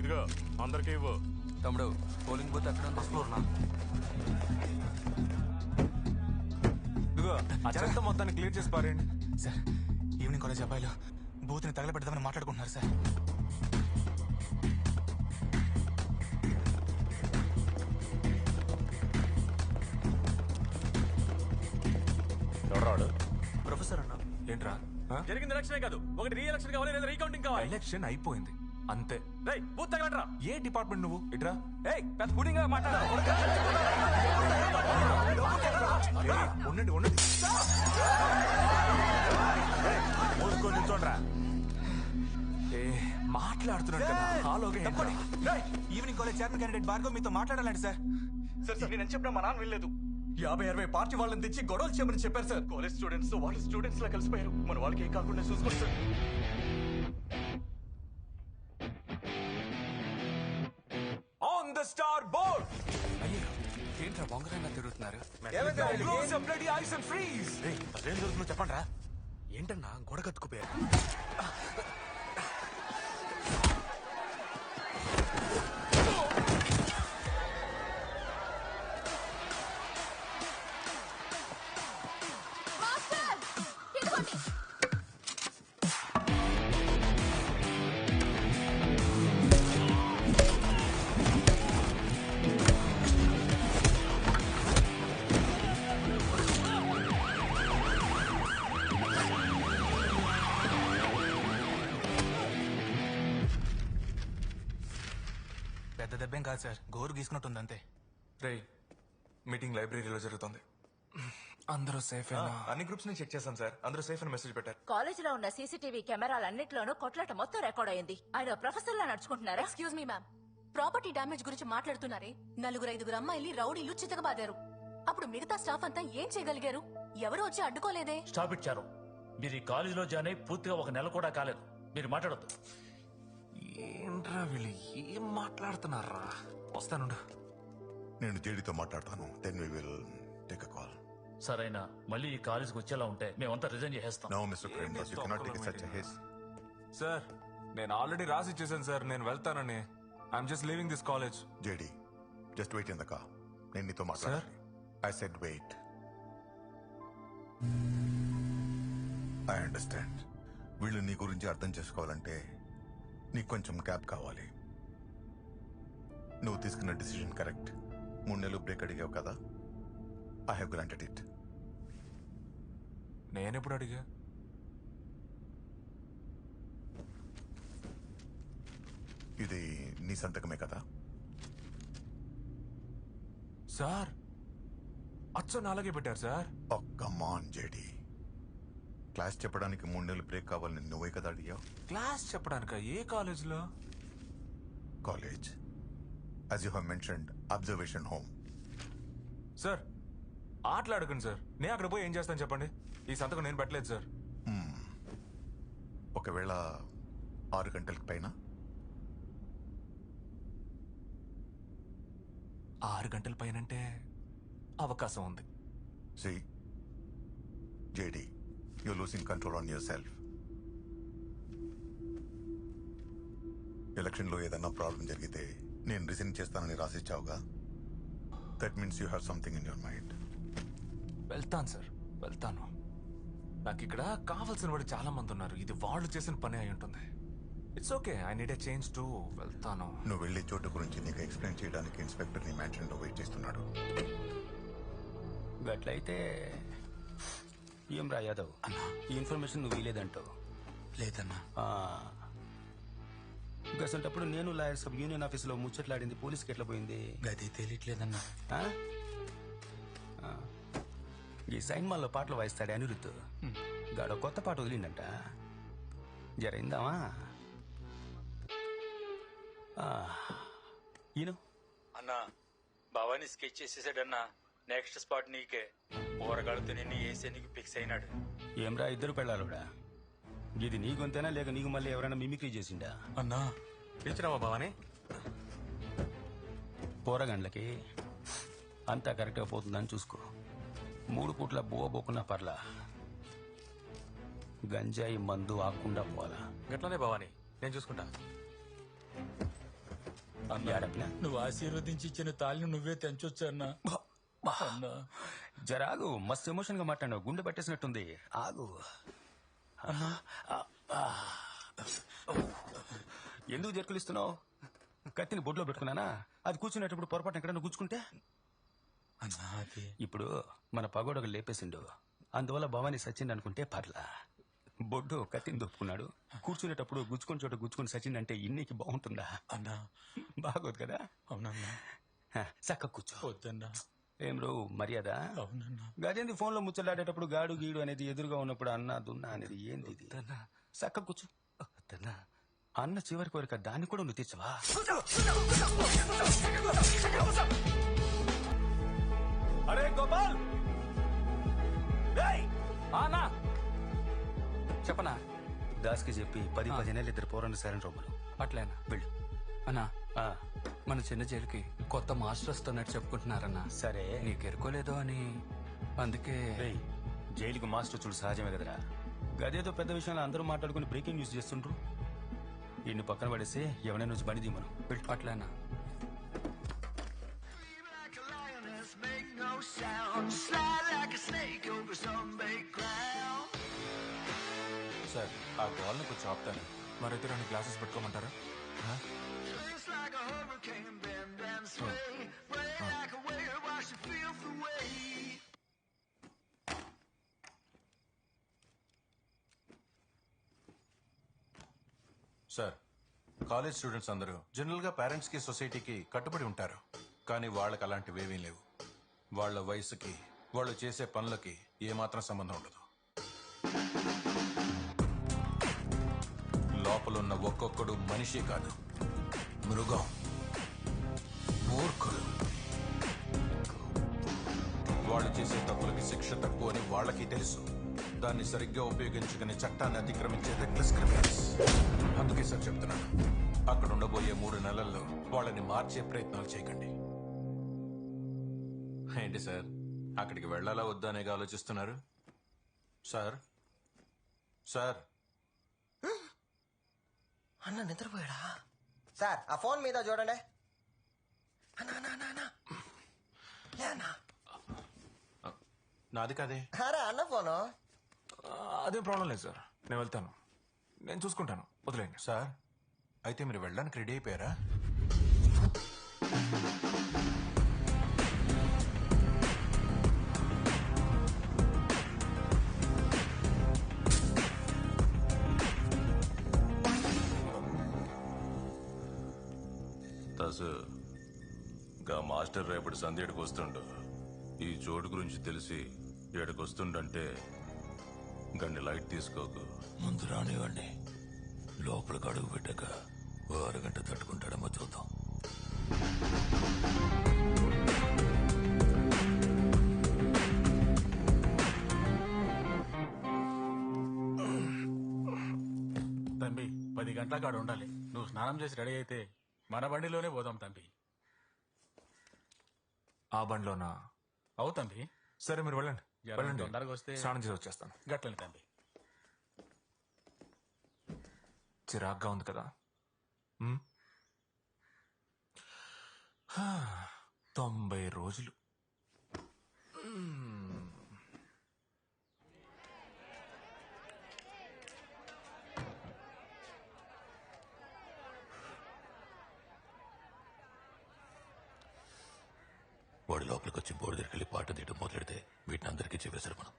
ఇదిగో అందరికీ ఇవ్వు. తమ్ముడు పోలింగ్ బూత్ ఎక్కడ ఉంది? ఫ్లోర్ నా. ఇదిగో చెత్త మొత్తాన్ని క్లియర్ చేసి పారేయండి. సార్ ఈవినింగ్ కాలేజ్ అబ్బాయిలు బూత్ని తగలబెడదామని మాట్లాడుకుంటున్నారు సార్. ఎవరాడు ప్రొఫెసర్ అన్న. ఏంట్రా? జరిగింది ఎలక్షనే కాదు. ఒకటి రీ ఎలక్షన్ కావాలి లేదా రీకౌంటింగ్ కావాలి? ఎలక్షన్ అయిపోయింది. అంతే. రై బూత్ తగలట్రా ఏ డిపార్ట్మెంట్ నువ్వు? ఇట్రా? ఏయ్ పెద్ద పుడింగ్ మాట్లాడు. ఉండండి ఉండండి. మూసుకొని నిల్చోండ్రా. ఏ మాట్లాడుతున్నాడు కదా. హాలోగా? Evening college chairman candidate Bhargav మీతో మాట్లాడాలండి సార్. సార్ సార్ నేను చెప్పినా మా నాన్న వెళ్ళలేదు యాభై అరవై పార్టీ వాళ్ళని తెచ్చి గొడవలు చేయమని చెప్పారు సార్. కాలేజ్ స్టూడెంట్స్ వాళ్ళు స్టూడెంట్స్ లా కలిసిపోయారు. మన వాళ్ళకి ఏం కాకుండా చూసుకోండి సార్. ద స్టార్ బోర్డ్ అయ్యో ఏంట్రా బొంగరంగా తిరుగుతున్నారు? ఏం జరుగుతుందో చెప్పండి రా ఏంటన్నా గొడవ కత్తుకుపోయారు మాస్టర్ ఇదిగోండి. పెద్ద దెబ్బేం కాదు సార్. గోరు గీసుకున్నట్టుంది అంతే రే మీటింగ్ లైబ్రరీలో జరుగుతుంది. అందరూ సేఫ్ అన్ని గ్రూప్స్ని చెక్ చేశాం సార్. అందరూ సేఫ్ అని మెసేజ్ పెట్టారు. కాలేజీలో ఉన్న సీసీటీవీ కెమెరాలన్నింటిలోనూ కొట్లాట మొత్తం రికార్డ్ అయింది. ఆయన ప్రొఫెసర్ లా నడుచుకుంటున్నారా? Excuse me ma'am property damage గురించి మాట్లాడుతున్నారే. నలుగురు ఐదుగురు అమ్మాయిల్ని రౌడీలు చితకబాదారు. అప్పుడు మిగతా స్టాఫ్ అంతా ఏం చేయగలిగారు? ఎవరు వచ్చి అడ్డుకోలేదే? స్టాప్ ఇచ్చారు మీరు ఈ కాలేజీలో జాయిన్ అయి పూర్తిగా ఒక నెల కూడా కాలేదు. మీరు మాట్లాడొద్దు. ఏంట్రా వీళ్ళు? ఏం మాట్లాడుతున్నారా వస్తానుండు. నేను జేడీతో మాట్లాడతాను. Then we will take a call సరైన. మళ్ళీ ఈ కాలేజీకి వచ్చేలా ఉంటే మేమంతా రిజైన్ చేసేస్తాం. No mister Prem you cannot take such his sir నేను ఆల్రెడీ రాసి ఇచ్చేసాను సార్ నేను వెళ్తానని. I'm just leaving this college JD just wait in the car నేను నీతో మాట్లాడాలి. I said wait I understand వీళ్ళు నీ గురించి అర్థం చేసుకోవాలంటే నీకు కొంచెం గ్యాప్ కావాలి. నువ్వు తీసుకున్న డిసిజన్ కరెక్ట్ మూడు నెలలు బ్రేక్ అడిగావు కదా? ఐ హావ్ గ్రాంటెడ్ ఇట్ నేనెప్పుడు అడిగా? ఇది నీ సంతకమే కదా? సార్ అచ్చ అలాగే పెట్టారు సార్. ఒక్క మాన్ జేడీ క్లాస్ చెప్పడానికి మూడు నెలలు బ్రేక్ కావాలని నువ్వే కదా అడిగావు? క్లాస్ చెప్పడానిక? ఏ కాలేజీలో? College. As you have mentioned observation home sir ఆటలాడకండి sir. నేను అక్కడ పోయి ఏం చేస్తాను చెప్పండి? ఈ సంతకం నేను పెట్టలేదు సార్. ఒకవేళ ఆరు గంటలకు పైన? ఆరు గంటల పైనంటే అవకాశం ఉంది. See JD losing control on yourself ఎలక్షన్లో ఏదన్నా ప్రాబ్లం జరిగితే నేను రిజైన్ చేస్తానని రాసిచ్చావుగా? That means you have something in your mind వెళ్తాను సార్ వెళ్తాను. నాకు ఇక్కడ కావాల్సిన వాడు చాలా మంది ఉన్నారు ఇది వాళ్ళు చేసిన పని అయి ఉంటుంది. It's okay I need a change to వెళ్తాను. నువ్వు వెళ్ళే చోటు గురించి నీకు ఎక్స్ప్లెయిన్ చేయడానికి ఇన్స్పెక్టర్ నీ మ్యాన్షన్లో వెయిట్ చేస్తున్నాడు. గట్లయితే ఏం రా యాదవ్ ఈ ఇన్ఫర్మేషన్ నువ్వు వీలేదంటావు లేదన్నా. గసంటప్పుడు నేను లాయర్ సబ్ యూనియన్ ఆఫీసులో ముచ్చట్లాడింది పోలీస్కి ఎట్లా పోయింది? గది తెలియట్లేదన్నా. ఈ సైన్మాల్లో పాటలు వాయిస్తాడే అనిరుద్ధ్. గాడో కొత్త పాట వదిలిండంట. జరైందామా? ఈయన? అన్నా భవానీ స్కెచ్ చేసేసాడన్నా. నెక్స్ట్ స్పాట్ నీకే. ఊరగాడుతూ నిన్ను వేసే నీకు ఫిక్స్ అయినాడు. ఏమ్రా ఇద్దరు పెళ్ళాలుడా? ఇది నీ గొంతేనా లేక నీకు మళ్ళీ ఎవరైనా మిమిక్రీ చేసిండా? అన్నా. పిలిచినావా భవాని పోరగండ్లకి అంతా కరెక్ట్గా పోతుందని చూసుకో. మూడు పూట్ల బువ్వ బోకున్నా పర్లా. గంజాయి మందు ఆకుండా పోవాలా? గట్లనే భవాని నేను చూసుకుంటా? నువ్వు ఆశీర్వదించి ఇచ్చిన తాళిని నువ్వే తెంచొచ్చు జరాగు మస్తు ఎమోషన్గా మాట్లాడినావు. గుండె పట్టేసినట్టుంది. ఆగు. ఎందుకు జర్కులిస్తున్నావు? కత్తిని బొడ్లో పెట్టుకున్నానా? అది కూర్చునేటప్పుడు పొరపాటు ఎక్కడైనా గుచ్చుకుంటే? ఇప్పుడు మన పగోడకు లేపేసిండు. అందువల్ల భవానీ సచిన్ అనుకుంటే పర్లా. బొడ్డు కత్తిని దొప్పుకున్నాడు కూర్చునేటప్పుడు గుచ్చుకుని చోట గుచ్చుకుని సచిన్ అంటే ఇన్నికి బాగుంటుందా? అన్నా. బాగోదు కదా? అవునన్నా. చక్క కూర్చో. వద్దన్నా. ఏం రో మర్యాద? గదేంది ఫోన్లో ముచ్చలాడేటప్పుడు గాడు గీడు అనేది ఎదురుగా ఉన్నప్పుడు అన్న దున్నా అనేది ఏంది ఇది? చక్క కూర్చో. అన్న చివరి కోరిక దాన్ని కూడా నువ్వు తీర్చవా? అరే గోపాల్! చెప్పనా? దాస్కి చెప్పి పది పదిహేనేళ్ళు ఇద్దరు పోరాన్ని సరైన రొమ్మలు అట్లేనా వెళ్ళు. అన్నా. ఆ, మన చిన్న జైలుకి కొత్త మాస్టర్ వస్తున్నట్టు చెప్పుకుంటున్నారన్నా. సరే. నీకు ఎరుకోలేదో అని. అందుకే. రేయ్, జైలుకి మాస్టర్ చూడు సహజమే కదరా. గదేదో పెద్ద విషయంలో అందరూ మాట్లాడుకుని బ్రేకింగ్ న్యూస్ చేస్తుండ్రు. ఇన్ని పక్కన పడేసి ఎవరైనా నుంచి బండి వెళ్ళు అట్లేనా సార్ ఆ గోల్ని కొంచెం ఆపుతాను. మరైతే రెండు గ్లాసెస్ పెట్టుకోమంటారా? ఆ? సార్ కాలేజ్ స్టూడెంట్స్ అందరూ జనరల్గా పేరెంట్స్కి సొసైటీకి కట్టుబడి ఉంటారు. కానీ వాళ్ళకి అలాంటివేవీ లేవు. వాళ్ళ వయసుకి వాళ్ళు చేసే పనులకి ఏమాత్రం సంబంధం ఉండదు. లోపలున్న ఒక్కొక్కడు మనిషి కాదు. మృగం. మూర్ఖులు. వాళ్ళు చేసే తప్పులకి శిక్ష తక్కువ అని వాళ్ళకి తెలుసు. దాన్ని సరిగ్గా ఉపయోగించుకుని చట్టాన్ని అతిక్రమించే రెక్లెస్ క్రిమినల్స్ అందుకే సార్ చెప్తున్నాను. అక్కడ ఉండబోయే మూడు నెలల్లో వాళ్ళని మార్చే ప్రయత్నాలు చేయకండి. ఏంటి సార్? అక్కడికి వెళ్ళాలా వద్దా అనేగా ఆలోచిస్తున్నారు? సార్? సార్? అన్న నిద్రపోయాడా? సార్ ఆ ఫోన్ మీద చూడండి. అన్నా అన్నా అన్నా, అన్నా లే అన్నా నాది కాదే. అరే అన్న ఫోను. అదేం ప్రాబ్లం లేదు సార్. నేను వెళ్తాను. నేను చూసుకుంటాను. వదిలేండి సార్ అయితే మీరు వెళ్ళడానికి రెడీ అయిపోయారా? తసు గా మాస్టర్ రేపటి సంధ్యడికి వస్తుండు. ఈ చోటు గురించి తెలిసి ఏడకి వస్తుండంటే గన్ని లైట్ తీసుకోకు. ముందు రానివ్వండి. లోపలికి అడుగు పెట్టాక ఓ అరగంట తట్టుకుంటాడేమో చూద్దాం. తంబి పది గంటలకు ఆడ ఉండాలి. నువ్వు స్నానం చేసి రెడీ అయితే మన బండిలోనే పోదాం తంబి ఆ బండిలోనా? అవు తంబి. సరే మీరు వెళ్ళండి. జర వెళ్ళండి. తొందరగా వస్తే- స్నానం చేసి వచ్చేస్తాను. గట్లని తంబి. చిరాగ్గా ఉంది కదా? హా, తొంభై రోజులు. లోపలికి వచ్చి బోర్డు దగ్గరికి వెళ్ళి పాట తీయడం మొదలెడితే వీటిని అందరికీ చెప్పేశారు మనం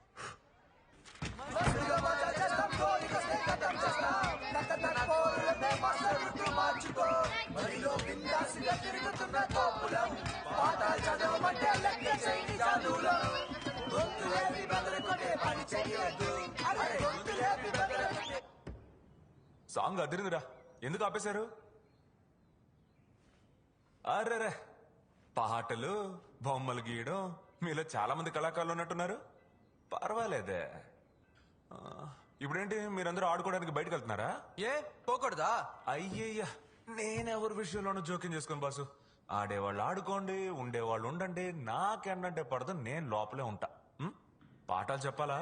సాంగ్ అదిరిందిరా. ఎందుకు ఆపేశారు? అరేరే పాటలు బొమ్మలు గీయడం మీలో చాలా మంది కళాకారులు ఉన్నట్టున్నారు. పర్వాలేదే. ఆ, ఇప్పుడేంటి? మీరందరూ ఆడుకోవడానికి బయటకు వెళ్తున్నారా? ఏ పోకూడదా? అయ్యయ్యా నేనెవరి విషయంలోనూ జోక్యం చేసుకోను బాసు. ఆడేవాళ్ళు ఆడుకోండి ఉండేవాళ్ళు ఉండండి నాకేంటంటే పడదు నేను లోపలే ఉంటా. ఉం? పాఠాలు చెప్పాలా?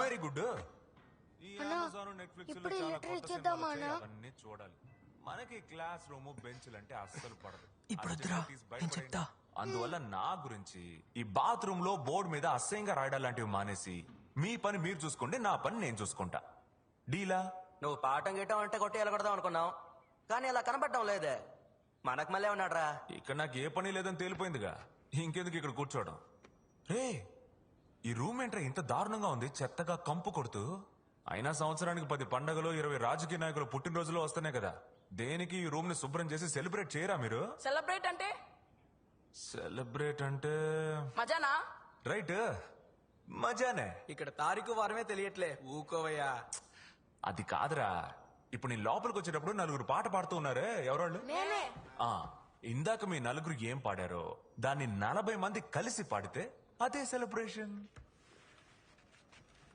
వెరీ గుడ్ ఈ అన్నా, అమెజాన్ నెట్ఫ్లిక్స్ ఇప్పుడు ఈ లెటర్ ఇచ్చేద్దామా అన్నా? అవన్నీ చూడాలి. మనకి క్లాస్ రూమ్ బెంచ్లు అంటే అస్సలు పడదు. ఇప్పుడు ఆ వద్దురా, facilities నేను బయటపడేయండి. చెప్తా. అందువల్ల నా గురించి ఈ బాత్రూమ్లో బోర్డు మీద అసహ్యంగా రాయడం లాంటివి మానేసి మీ పని మీరు చూసుకోండి నా పని నేను చూసుకుంటా. డీలా? నువ్వు పాఠం గిట్టం అంటే కొట్టి ఎలగొడదాం అనుకున్నావు. కానీ అలా కనబడటం లేదే. మనకు మళ్ళీ ఉన్నాడ్రా ఇక్కడ నాకు ఏ పని లేదని తేలిపోయిందిగా. ఇంకెందుకు ఇక్కడ కూర్చోవడం? రే ఈ రూమ్ ఏంట్రా ఇంత దారుణంగా ఉంది? చెత్తగా కంపు కొడుతూ. అయినా సంవత్సరానికి పది పండగలు ఇరవై రాజకీయ నాయకులు పుట్టినరోజులు వస్తున్నాయి కదా. దేనికి ఈ రూమ్ని శుభ్రం చేసి సెలబ్రేట్ చేయరా మీరు? సెలబ్రేట్ అంటే? సెలబ్రేట్ అంటే? మజానా? రైట్ మజానే. ఇక్కడ తారీఖు వారమే తెలియట్లే. ఊకోవయ్యా. అది కాదురా. ఇప్పుడు నేను లోపలికి వచ్చేటప్పుడు నలుగురు పాట పాడుతూ ఉన్నారే. ఎవరోళ్ళు? ఆ ఇందాక మీ నలుగురు ఏం పాడారో దాన్ని నలభై మంది కలిసి పాడితే అదే సెలబ్రేషన్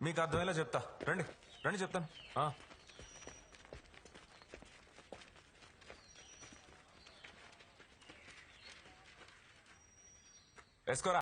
మీకు అర్థమయ్యేలా చెప్తా. రండి. రండి చెప్తాను. ఆ. వేసుకోరా